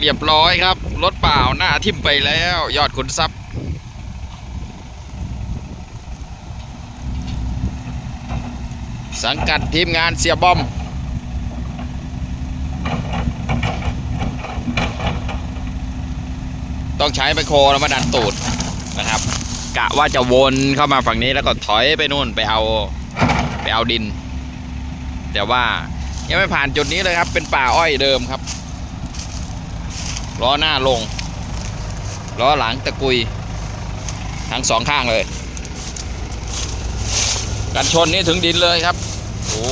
เรียบร้อยครับ รถเปล่าหน้าทิ่มไปแล้ว ยอดขุนทรัพย์ สังกัดทีมงานเสียบอม ต้องใช้ไมโครแล้วมาดันตูดนะครับ กะว่าจะวนเข้ามาฝั่งนี้แล้วก็ถอยไปนู่นไปเอาไปเอาดิน แต่ว่ายังไม่ผ่านจุดนี้เลยครับ เป็นป่าอ้อยเดิมครับ ล้อหน้าลง ล้อหลังตะกุย ทั้งสองข้างเลย กันชนนี่ถึงดินเลยครับ โอ้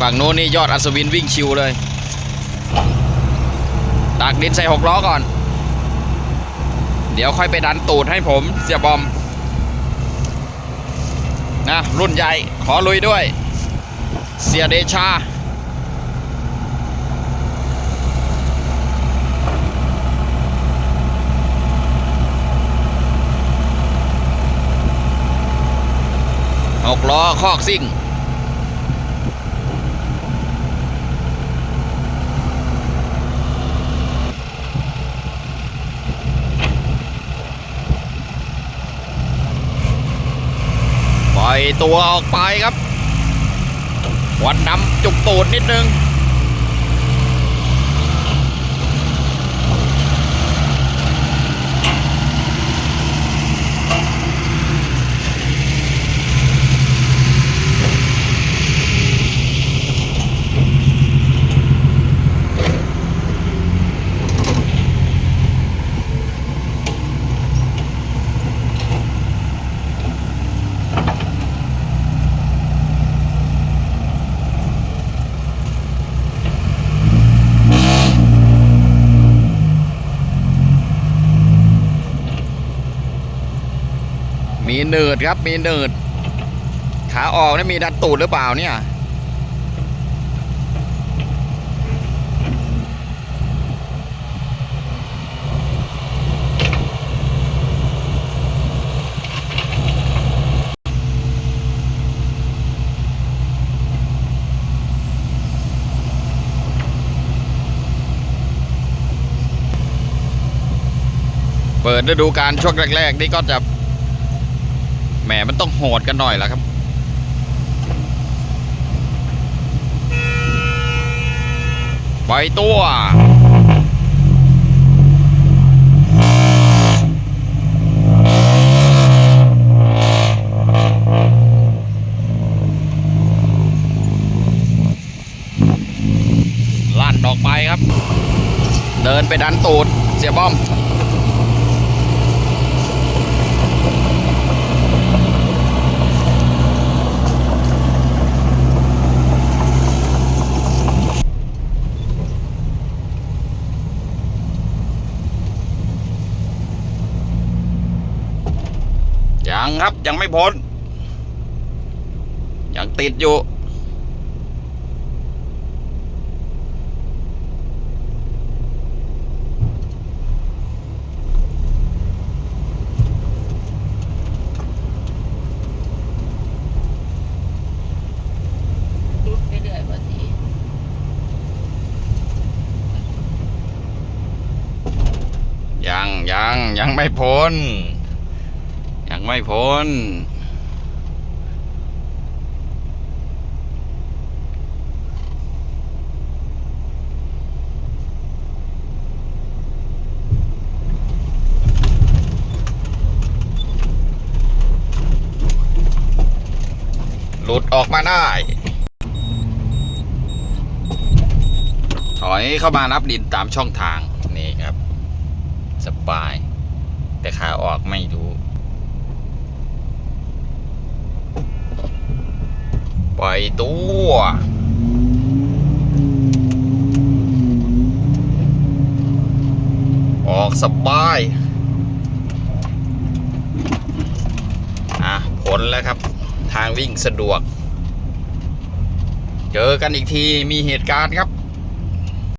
ฝั่งโน้นนี่ยอดอัศวินวิ่งชิวเลย ตากดินใส่หกล้อก่อน เดี๋ยวค่อยไปดันตูดให้ผมเสียบอม นะรุ่นใหญ่ขอลุยด้วย เสียเดชา หกล้อคอกซิ่ง ล่อยตัวออกไปครับควันดำจุกตูดนิดนึง มี เนิดครับ มีเนิดขาออกนี่มีดันตูดหรือเปล่าเนี่ยเปิดฤดูการช่วงแรก ๆ นี่ก็จะ แหมมันต้องโหดกันหน่อยละครับ ปล่อยตัว ลั่นออกไปครับ เดินไปดันตูดเสียบ้อม ยังครับยังไม่พ้น ยังติดอยู่ รุดไปเรื่อยว่าสิ ยังยังยังไม่พ้น ยังไม่พ้น หลุดออกมาได้ ถอยเข้ามารับดินตามช่องทาง นี่ครับ สบาย แต่ขาออกไม่รู้ ปล่อยตัวออกสบาย อะ ผลแล้วครับ ทางวิ่งสะดวก เจอกันอีกทีมีเหตุการณ์ครับ